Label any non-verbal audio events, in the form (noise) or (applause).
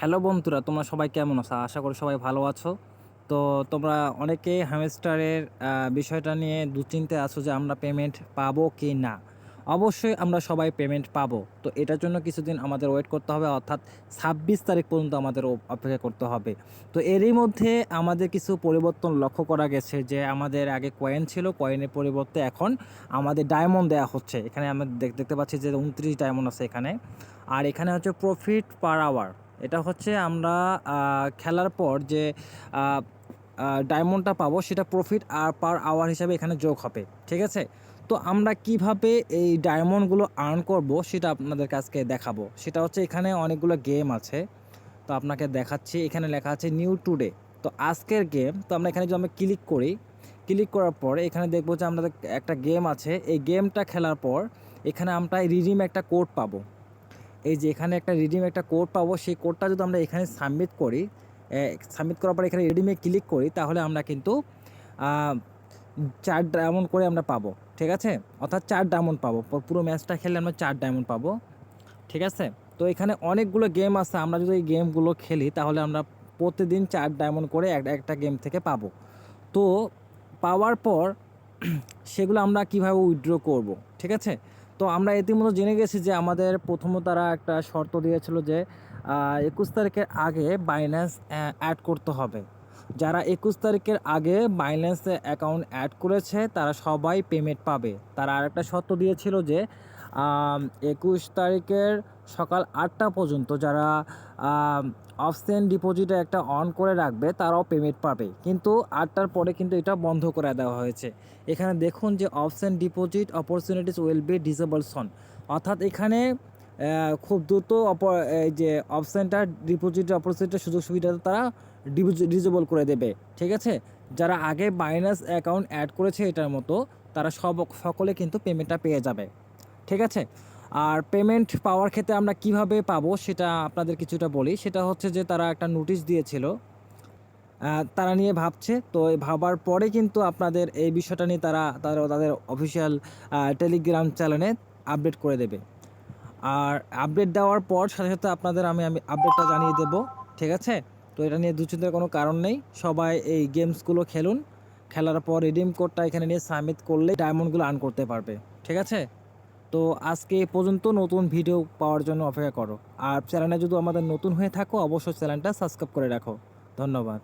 Hello বন্ধুরা, তোমরা সবাই কেমন আছো? আশা করি সবাই ভালো আছো। তো তোমরা অনেকেই হ্যামস্টারের বিষয়টা নিয়ে দুশ্চিন্তে আছো যে আমরা পেমেন্ট পাবো কি না। অবশ্যই আমরা সবাই পেমেন্ট পাবো। তো এটার জন্য কিছুদিন আমাদের ওয়েট করতে হবে, অর্থাৎ ছাব্বিশ তারিখ পর্যন্ত আমাদের অপেক্ষা করতে হবে। তো এরই মধ্যে আমাদের কিছু পরিবর্তন লক্ষ্য করা গেছে যে আমাদের আগে কয়েন ছিল কয়েনের পরিবর্তে এখন আমাদের ডায়মন্ড দেওয়া হচ্ছে। এখানে আমরা দেখতে পাচ্ছি যে উনত্রিশ ডায়মন্ড আছে এখানে। আর এখানে হচ্ছে প্রফিট পার আওয়ার এটা হচ্ছে আমরা খেলার পর যে ডায়মন্ডটা পাবো সেটা প্রফিট আর পার আওয়ার হিসাবে এখানে যোগ হবে, ঠিক আছে? তো আমরা কীভাবে এই ডায়মন্ডগুলো আর্ন করব সেটা আপনাদের কাছকে দেখাবো। সেটা হচ্ছে এখানে অনেকগুলো গেম আছে, তো আপনাকে দেখাচ্ছি। এখানে লেখা আছে নিউ টুডে তো আজকের গেম তো আমরা এখানে যদি আমরা ক্লিক করি ক্লিক করার পর এখানে দেখব যে আমাদের একটা গেম আছে। এই গেমটা খেলার পর এখানে আমরা রিডিম একটা কোড পাবো। এই যে এখানে একটা রিডিম একটা কোড পাবো, সেই কোডটা যদি আমরা এখানে সাবমিট করি সাবমিট করার পর এখানে রিডিমে ক্লিক করি, তাহলে আমরা কিন্তু চার ডায়মন্ড করে আমরা পাবো, ঠিক আছে? অর্থাৎ চার ডায়মন্ড পাবো পুরো ম্যাচটা খেললে আমরা চার ডায়মন্ড পাবো, ঠিক আছে? তো এখানে অনেকগুলো গেম আছে, আমরা যদি এই গেমগুলো খেলি, তাহলে আমরা প্রতিদিন চার ডায়মন্ড করে এক- একটা গেম থেকে পাবো। তো, পাওয়ার পর, (clears throat) সেগুলো আমরা কীভাবে উইথড্র করব, ঠিক আছে? তো আমরা ইতিমধ্যে জেনে গেছি যে আমাদের প্রথমত তারা একটা শর্ত দিয়েছিল যে একুশ তারিখের আগে বাইন্যান্স অ্যাড করতে হবে। যারা একুশ তারিখের আগে বাইন্যান্সে অ্যাকাউন্ট অ্যাড করেছে, তারা সবাই পেমেন্ট পাবে। তারা আরেকটা শর্ত দিয়েছিল যে একুশ তারিখের সকাল আটটা পর্যন্ত যারা অফসেন ডিপোজিটে একটা অন করে রাখবে, তারাও পেমেন্ট পাবে। কিন্তু আটটার পরে কিন্তু এটা বন্ধ করে দেওয়া হয়েছে। এখানে দেখুন যে option deposit opportunities will be disable soon. অর্থাৎ এখানে খুব দ্রুত যে অপশনটা ডিপোজিট অপরচুনিটির সুযোগ সুবিধা তারা ডিজেবল করে দেবে। ঠিক আছে? যারা আগে বাইনাস অ্যাকাউন্ট অ্যাড করেছে এটার মতো, তারা সব, সকলে কিন্তু পেমেন্টটা পেয়ে যাবে। ঠিক আছে? আর পেমেন্ট পাওয়ার ক্ষেত্রে আমরা কীভাবে পাবো সেটা আপনাদের কিছুটা বলি। সেটা হচ্ছে যে তারা একটা নোটিশ দিয়েছিল। তারা নিয়ে ভাবছে। তো ভাবার পরে কিন্তু আপনাদের এই বিষয়টা নিয়ে তারা তারা তাদের অফিসিয়াল টেলিগ্রাম চ্যানেলে আপডেট করে দেবে। আর আপডেট দেওয়ার পর সাথে সাথে আপনাদের আমি আমি আপডেটটা জানিয়ে দেব। ঠিক আছে? তো এটা নিয়ে দুশ্চিন্তার কোনো কারণ নেই। সবাই এই গেমসগুলো খেলুন। খেলার পর রিডিম কোডটা এখানে নিয়ে সাবমিট করলে ডায়মন্ডগুলো আর্ন করতে পারবে। ঠিক আছে? তো আজকে পর্যন্ত নতুন ভিডিও পাওয়ার জন্য অপেক্ষা করো। আর চ্যানেলে যদি আমাদের নতুন হয়ে থাকো, অবশ্যই চ্যানেলটা সাবস্ক্রাইব করে রাখো। ধন্যবাদ।